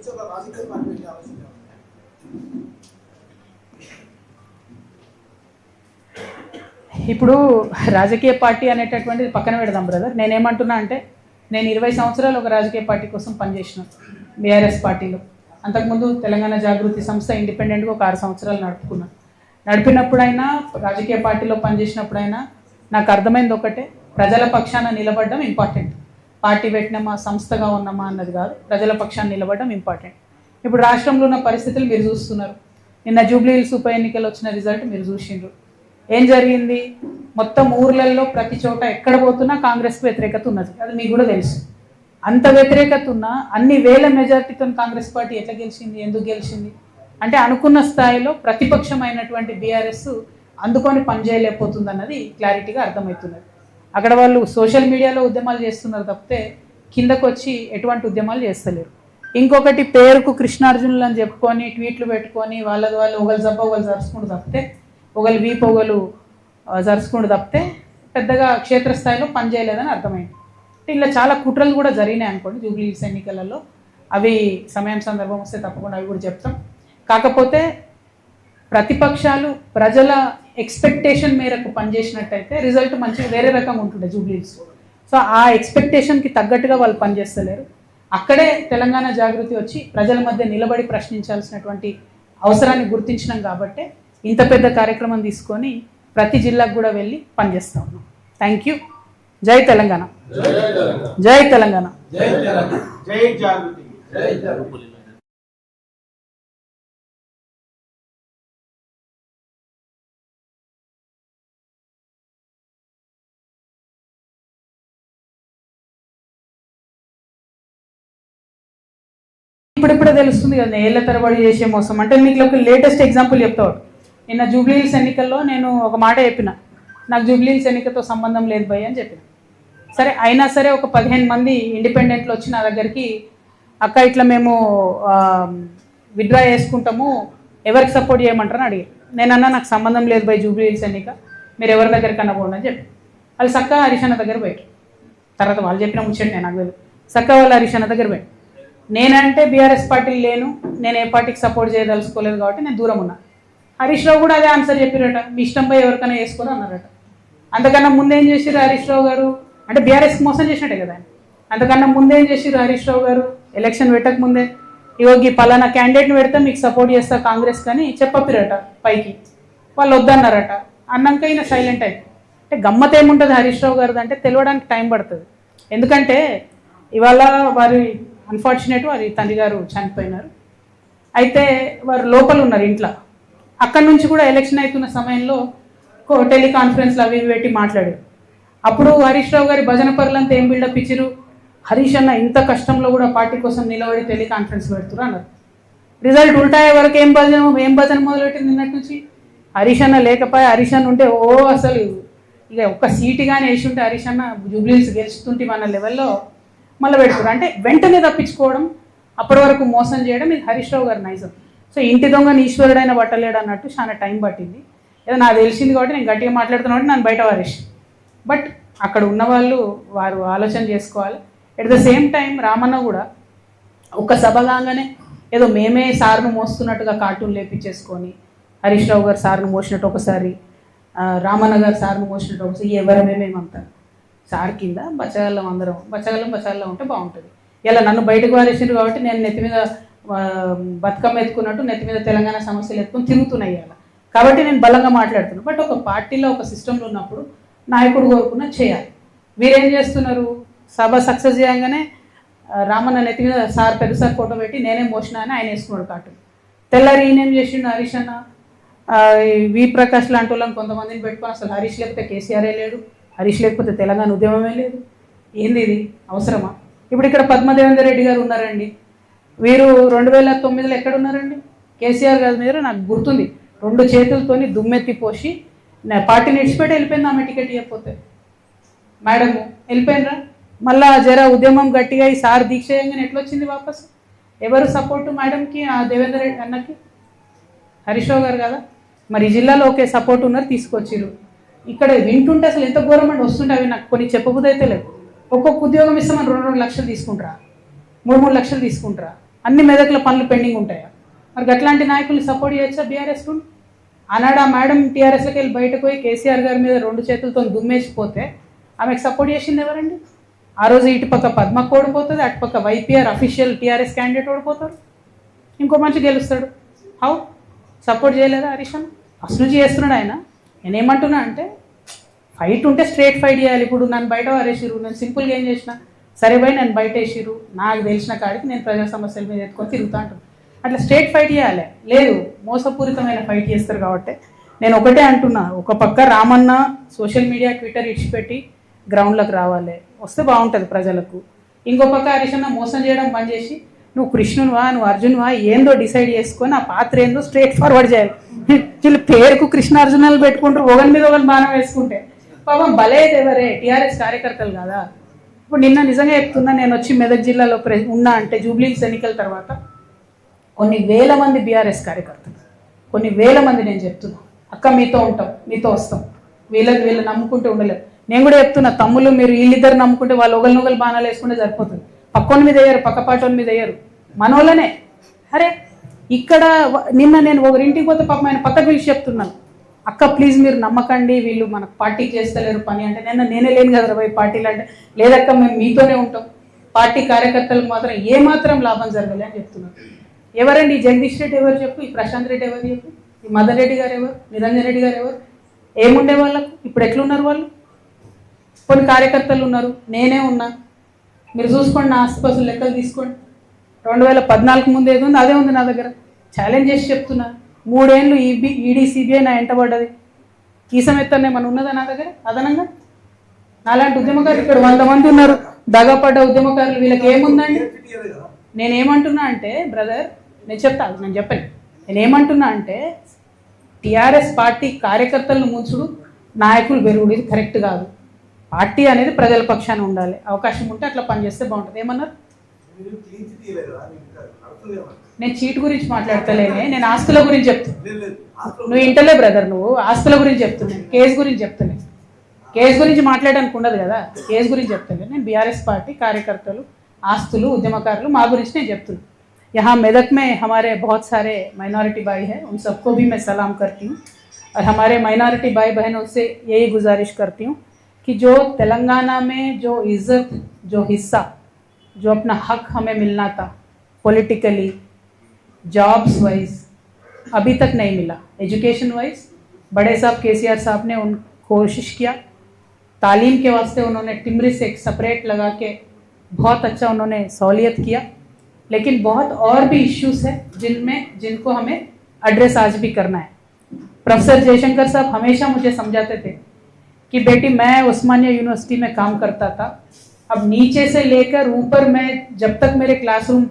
నుంచి ఒక రాజకీయ పార్టీ పెట్టే ఆలోచన ఇప్పుడు రాజకీయ పార్టీ అనేటటువంటిది పక్కన పెడదాం బ్రదర్ నేనేమంటున్నా అంటే నేను ఇరవై సంవత్సరాలు ఒక రాజకీయ పార్టీ కోసం పనిచేసిన బీఆర్ఎస్ పార్టీలో. అంతకుముందు తెలంగాణ జాగృతి సంస్థ ఇండిపెండెంట్గా ఒక ఆరు సంవత్సరాలు నడుపుకున్నాను నడిపినప్పుడైనా రాజకీయ పార్టీలో పనిచేసినప్పుడైనా నాకు అర్థమైంది ఒకటే ప్రజల పక్షాన నిలబడడం ఇంపార్టెంట్ పార్టీ పెట్టినామా సంస్థగా ఉన్నామా అన్నది కాదు. ప్రజల పక్షాన్ని నిలబడడం ఇంపార్టెంట్ ఇప్పుడు రాష్ట్రంలో ఉన్న పరిస్థితులు మీరు చూస్తున్నారు. నిన్న జూబ్లీ హిల్స్ ఉప ఎన్నికలు వచ్చిన రిజల్ట్ మీరు చూసిండ్రు. ఏం జరిగింది? మొత్తం ఊర్లలో ప్రతి చోట ఎక్కడ పోతున్నా కాంగ్రెస్కి వ్యతిరేకత ఉన్నది. అది మీకు కూడా తెలుసు. అంత వ్యతిరేకత ఉన్నా అన్ని వేల మెజార్టీతో కాంగ్రెస్ పార్టీ ఎట్లా గెలిచింది ఎందుకు గెలిచింది? అంటే అనుకున్న స్థాయిలో ప్రతిపక్షమైనటువంటి బీఆర్ఎస్ అందుకొని పనిచేయలేకపోతుంది అన్నది క్లారిటీగా అర్థమవుతున్నది. అక్కడ వాళ్ళు సోషల్ మీడియాలో ఉద్యమాలు చేస్తున్నారు తప్పితే కిందకు వచ్చి ఎటువంటి ఉద్యమాలు చేస్తలేరు. ఇంకొకటి పేరుకు కృష్ణార్జునులు అని చెప్పుకొని ట్వీట్లు పెట్టుకొని వాళ్ళది వాళ్ళు ఒకళ్ళు జబ్బ ఒకళ్ళు జరుచుకుంటూ తప్పితే ఒకళ్ళు వీపు ఒకళ్ళు జరుచుకుంటూ తప్పితే పెద్దగా క్షేత్రస్థాయిలో పనిచేయలేదని అర్థమైంది. అంటే ఇలా చాలా కుట్రలు కూడా జరిగినాయి అనుకోండి జూబ్లీ ఎన్నికలలో. అవి సమయం సందర్భం వస్తే తప్పకుండా అవి కూడా చెప్తాం. కాకపోతే ప్రతిపక్షాలు ప్రజల ఎక్స్పెక్టేషన్ మేరకు పనిచేసినట్టయితే రిజల్ట్ మంచిగా వేరే రకంగా ఉంటుండే జూబ్లీస్. సో ఆ ఎక్స్పెక్టేషన్కి తగ్గట్టుగా వాళ్ళు పనిచేస్తలేరు. అక్కడే తెలంగాణ జాగృతి వచ్చి ప్రజల మధ్య నిలబడి ప్రశ్నించాల్సినటువంటి అవసరాన్ని గుర్తించినాం కాబట్టి ఇంత పెద్ద కార్యక్రమం తీసుకొని ప్రతి జిల్లాకు కూడా వెళ్ళి పనిచేస్తా ఉన్నాం. థ్యాంక్ యూ జై తెలంగాణ. జై తెలంగాణ. జై జాగృతి. ఇప్పుడిప్పుడే తెలుస్తుంది కదా ఏళ్ళ తరబడి చేసే మోసం. అంటే మీకు ఒక లేటెస్ట్ ఎగ్జాంపుల్ చెప్తాడు నిన్న జూబ్లీహిల్స్ ఎన్నికల్లో నేను ఒక మాట చెప్పిన. నాకు జూబ్లీహిల్స్ ఎన్నికతో సంబంధం లేదు భయ్ అని చెప్పిన. సరే అయినా సరే ఒక పదిహేను మంది ఇండిపెండెంట్లు వచ్చి నా దగ్గరికి అక్క ఇట్లా మేము విత్డ్రా చేసుకుంటాము. ఎవరికి సపోర్ట్ చేయమంటారని అడిగారు. నేను అన్నా నాకు సంబంధం లేదు భయ్ జూబ్లీహిల్స్ ఎన్నిక. మీరు ఎవరి దగ్గరికన్నా పోండి అని చెప్పి వాళ్ళు సక్క హరిషణ దగ్గర పోయారు. తర్వాత వాళ్ళు చెప్పిన ముచ్చండి నేను నాకు తెలియదు చక్క వాళ్ళు హరిషణ దగ్గర పోయారు. నేనంటే బీఆర్ఎస్ పార్టీలు లేను నేను ఏ పార్టీకి సపోర్ట్ చేయదలుచుకోలేదు కాబట్టి నేను దూరం ఉన్నా. హరీష్ రావు కూడా అదే ఆన్సర్ చెప్పారట మీ ఇష్టంపై ఎవరికైనా వేసుకొని అన్నారట. అంతకన్నా ముందేం చేసిరు హరీష్ రావు గారు? అంటే బీఆర్ఎస్కి మోసం చేసినట్టే కదా అంతకన్నా ముందేం చేసిరు హరీష్ రావు గారు? ఎలక్షన్ పెట్టక ముందే. ఇగో ఈ పలానా క్యాండిడేట్ని పెడితే మీకు సపోర్ట్ చేస్తా కాంగ్రెస్ కానీ చెప్పపిరట పైకి. వాళ్ళు వద్దన్నారట. అన్నాక ఈయన సైలెంట్ అయిపోయి అంటే గమ్మత్ ఏముంటుంది హరీష్ రావు గారిది అంటే తెలియడానికి టైం పడుతుంది. ఎందుకంటే ఇవాళ వారి అన్ఫార్చునేట్ వారి తండ్రి గారు చనిపోయినారు. అయితే వారు లోపల ఉన్నారు ఇంట్లో. అక్కడి నుంచి కూడా ఎలక్షన్ అవుతున్న సమయంలో కో- టెలికాన్ఫరెన్స్లు అవి పెట్టి మాట్లాడారు. అప్పుడు హరీష్ రావు గారి భజన పరులంతా ఏం బిల్డప్ ఇచ్చిరు హరీష్ అన్న ఇంత కష్టంలో కూడా పార్టీ కోసం నిలబడి టెలికాన్ఫరెన్స్ పెడుతురు అన్నారు. రిజల్ట్ ఉల్టాయే వరకు ఏం భజన ఏం భజన మొదలుపెట్టింది నిన్నటి నుంచి? హరీష్ అన్న లేకపోయి హరీష్ అన్న ఉంటే ఓ అసలు ఇక ఒక్క సీటు కానీ వేసి ఉంటే హరీష్ అన్న జూబ్లీస్ గెలుస్తుంటే మన లెవెల్లో మళ్ళీ పెడుతున్నారు అంటే వెంటనే తప్పించుకోవడం అప్పటి వరకు మోసం చేయడం ఇది హరీష్ రావు గారి నైజం. సో ఇంటి దొంగ ఈశ్వరుడైన పట్టలేడు అన్నట్టు చాలా టైం పట్టింది. ఏదో నాకు తెలిసింది కాబట్టి నేను గట్టిగా మాట్లాడుతున్నా కాబట్టి నన్ను బయట వారేసి. బట్ అక్కడ ఉన్న వాళ్ళు వారు ఆలోచన చేసుకోవాలి. At the same time Ramanna కూడా ఒక సభ కాగానే ఏదో మేమే సార్ను మోస్తున్నట్టుగా కార్టూన్ లేపించేసుకొని హరీష్ రావు గారు సార్ను మోసినట్టు ఒకసారి రామన్న గారు సార్ను మోసినట్టు ఒకసారి ఎవరమే మేమంతా సార్ కింద బచ్చగల్లం అందరం. బచ్చగల్లం బచ్చగల్లం ఉంటే బాగుంటుంది. ఇలా నన్ను బయటకు వారేసిండ్రు కాబట్టి నేను నెత్తి మీద బతుకమ్మ ఎత్తుకున్నట్టు నెత్తి మీద తెలంగాణ సమస్యలు ఎత్తుకుని తిరుగుతున్నాయి అలా కాబట్టి నేను బలంగా మాట్లాడుతున్నాను బట్ ఒక పార్టీలో ఒక సిస్టంలో ఉన్నప్పుడు నాయకుడు కోరుకున్న చేయాలి. వీరేం చేస్తున్నారు? సభ సక్సెస్ చేయగానే రామన్న నెత్తి మీద సార్ పెద్ద సార్ ఫోటో పెట్టి నేనే మోసిన అని ఆయన వేసుకున్నాడు కార్టూన్. తెల్లారి ఈయనేం చేసిండు? హరీష్ అన్న వి ప్రకాష్ లాంటి వాళ్ళని కొంతమందిని పెట్టుకొని అసలు హరీష్ లేకపోతే కేసీఆరే లేడు. హరీష్ లేకపోతే తెలంగాణ ఉద్యమమే లేదు. ఏంది ఇది? అవసరమా? ఇప్పుడు ఇక్కడ పద్మదేవేందర్ రెడ్డి గారు ఉన్నారండి. వీరు రెండు వేల తొమ్మిదిలో ఎక్కడ ఉన్నారండి కేసీఆర్ గారి మీద నాకు గుర్తుంది. రెండు చేతులతోని దుమ్మెత్తి పోసి నా పార్టీని ఇడిచిపెట్టి వెళ్ళిపోయింది ఆమె టికెట్ ఇవ్వకపోతే. మేడం వెళ్ళిపోయినరా? మళ్ళా జర ఉద్యమం గట్టిగా ఈ సార్ దీక్ష చేయంగానే ఎట్లొచ్చింది వాపస్? ఎవరు సపోర్టు మేడంకి ఆ దేవేందర్ రెడ్డి అన్నకి? హరీష్ రావు గారు కదా? మరి ఈ జిల్లాలో ఒకే సపోర్ట్ ఉన్నారు తీసుకొచ్చిర్రు. ఇక్కడ వింటుంటే అసలు ఎంత గవర్నమెంట్ వస్తుంటే అవి నాకు కొన్ని చెప్పబుద్ధి అయితే లేదు. ఒక్కొక్క ఉద్యోగం ఇస్తే మనం రెండు రెండు లక్షలు తీసుకుంటారా? మూడు మూడు లక్షలు తీసుకుంటారా? అన్ని మెదకుల పనులు పెండింగ్ ఉంటాయా? మరి అట్లాంటి నాయకుల్ని సపోర్ట్ చేయొచ్చా బీఆర్ఎస్ నుండి ఆనాడు ఆ మేడం టీఆర్ఎస్లోకి వెళ్ళి బయటకు పోయి కేసీఆర్ గారి మీద రెండు చేతులతో దుమ్మేసిపోతే ఆమెకు సపోర్ట్ చేసింది ఎవరండి? ఆ రోజు ఇటుపక్క పద్మకు ఓడిపోతుంది అటుపక్క వైపీఆర్ అఫీషియల్ టీఆర్ఎస్ క్యాండిడేట్ ఓడిపోతారు. ఇంకో మంచి గెలుస్తాడు. హౌ? సపోర్ట్ చేయలేదా హరీష్ అసలు చేస్తున్నాడు ఆయన? నేనేమంటున్నా అంటే ఫైట్ ఉంటే స్ట్రేట్ ఫైట్ చేయాలి. ఇప్పుడు నన్ను బయట వారేసిరు నేను సింపుల్గా ఏం చేసిన. సరే పోయి నేను బయట వేసిరు నాకు తెలిసిన కాడికి నేను ప్రజా సమస్యల మీద ఎత్తుకొని తిరుగుతా అంటాను అట్లా స్ట్రేట్ ఫైట్ చేయాలి. లేదు మోసపూరితమైన ఫైట్ చేస్తారు కాబట్టి. నేను ఒకటే అంటున్నా ఒక పక్క రామన్న సోషల్ మీడియా ట్విట్టర్ ఇడిచిపెట్టి గ్రౌండ్లోకి రావాలి. వస్తే బాగుంటుంది ప్రజలకు. ఇంకో పక్క హరీష్ మోసం చేయడం బంద్ చేసి నువ్వు కృష్ణునివా నువ్వు అర్జున్వా ఏందో డిసైడ్ చేసుకొని ఆ పాత్ర ఏందో స్ట్రేట్ ఫార్వర్డ్ చేయాలి. వీళ్ళు పేరుకు కృష్ణార్జునాలు పెట్టుకుంటారు ఒకరి మీద ఒకరు బాణం వేసుకుంటే. పాపం బలేది ఎవరే టీఆర్ఎస్ కార్యకర్తలు కదా. ఇప్పుడు నిన్న నిజంగా చెప్తున్నా నేను వచ్చి మెదక్ జిల్లాలో ప్రె ఉన్నా అంటే జూబ్లీస్ ఎన్నికల తర్వాత కొన్ని వేల మంది బీఆర్ఎస్ కార్యకర్తలు కొన్ని వేల మంది నేను చెప్తున్నా. అక్క మీతో ఉంటాం మీతో వస్తాం. వీళ్ళకి వీళ్ళు నమ్ముకుంటే ఉండలేదు నేను కూడా చెప్తున్నా తమ్ముళ్ళు మీరు వీళ్ళిద్దరు నమ్ముకుంటే వాళ్ళు ఒకరి నొగలు బాణాలు వేసుకుంటే సరిపోతుంది. పక్కోని మీద వేయరు పక్కపాటోని మీద వేయరు. మనోళ్ళనే. అరే ఇక్కడ నిన్న నేను ఒకరింటికి పోతే పాపం ఆయన పక్కకు పిలిచి చెప్తున్నాను. అక్క ప్లీజ్ మీరు నమ్మకండి వీళ్ళు మనకు పార్టీ చేస్తలేరు పని అంటే నేను నేనే లేను కదా పోయి పార్టీలు అంటే. లేదక్క మేము మీతోనే ఉంటాం. పార్టీ కార్యకర్తలకు మాత్రం ఏ మాత్రం లాభం జరగలే అని చెప్తున్నాను. ఎవరండి? ఈ జగదీష్ రెడ్డి ఎవరు చెప్పు? ఈ ప్రశాంత్ రెడ్డి ఎవరు చెప్పు? ఈ మదన్ రెడ్డి గారు ఎవరు? నిరంజన్ రెడ్డి గారు ఎవరు? ఏముండే వాళ్ళకు? ఇప్పుడు ఎట్లున్నారు వాళ్ళు? కొన్ని కార్యకర్తలు ఉన్నారు. నేనే ఉన్నా. మీరు చూసుకోండి నా ఆస్తిపాస్తులు లెక్కలు తీసుకోండి. రెండు వేల పద్నాలుగు ముందు ఏది ఉంది? అదే ఉంది నా దగ్గర. ఛాలెంజ్ చేసి చెప్తున్నా. మూడేళ్ళు ఈబీ ఈడీ సిబిఐ నా ఎంటబడ్డది కీసం ఎత్తనే మన ఉన్నదా నా దగ్గర? అదనంగా? నాలాంటి ఉద్యమకారులు ఇక్కడ వంద మంది ఉన్నారు. దగపడ్డ ఉద్యమకారులు వీళ్ళకి ఏముందండి? నేనేమంటున్నా అంటే బ్రదర్ నేను చెప్తాను నేను చెప్పాను. నేనేమంటున్నా అంటే టీఆర్ఎస్ పార్టీ కార్యకర్తలను ముంచుడు నాయకులు పెరుగుడు ఇది కరెక్ట్ కాదు. పార్టీ అనేది ప్రజల పక్షాన ఉండాలి. అవకాశం ఉంటే అట్లా పనిచేస్తే బాగుంటుంది. ఏమన్నారు? నేను చీట్ గురించి మాట్లాడతలేనే నేను ఆస్తుల గురించి చెప్తున్నా లేదు లేదు ఆస్తులు నువ్వు ఇంటలే బ్రదర్ నువ్వు ఆస్తుల గురించి చెప్తున్నాను కేసు గురించి చెప్తున్నాను కేసు గురించి మాట్లాడడానికి ఉండదు కదా కేసు గురించి చెప్తాను నేను బీఆర్ఎస్ పార్టీ కార్యకర్తలు ఆస్తులు ఉద్యమకారులు మా గురించి నేను చెప్తున్నాను यहाँ मेदक में हमारे बहुत सारे माइनॉरिटी भाई हैं उन सबको भी मैं सलाम करती हूँ और हमारे माइनॉरिटी भाई बहनों से यही गुजारिश करती हूँ कि जो तेलंगाना में जो इज़्ज़त जो हिस्सा जो अपना हक हमें मिलना था पॉलिटिकली जॉब्स वाइज अभी तक नहीं मिला। एजुकेशन वाइज बड़े साहब के सी आर साहब ने उन, कोशिश किया। तालीम के वास्ते उन्होंने टिमरी से एक सेपरेट लगा के बहुत अच्छा उन्होंने सहूलियत किया। लेकिन बहुत और भी इश्यूज़ हैं जिनमें, जिनको हमें एड्रेस आज भी करना है। प्रोफेसर जयशंकर साहब हमेशा मुझे समझाते थे कि बेटी, मैं उस्मानिया यूनिवर्सिटी में काम करता था। अब नीचे से लेकर ऊपर मैं जब तक मेरे क्लासरूम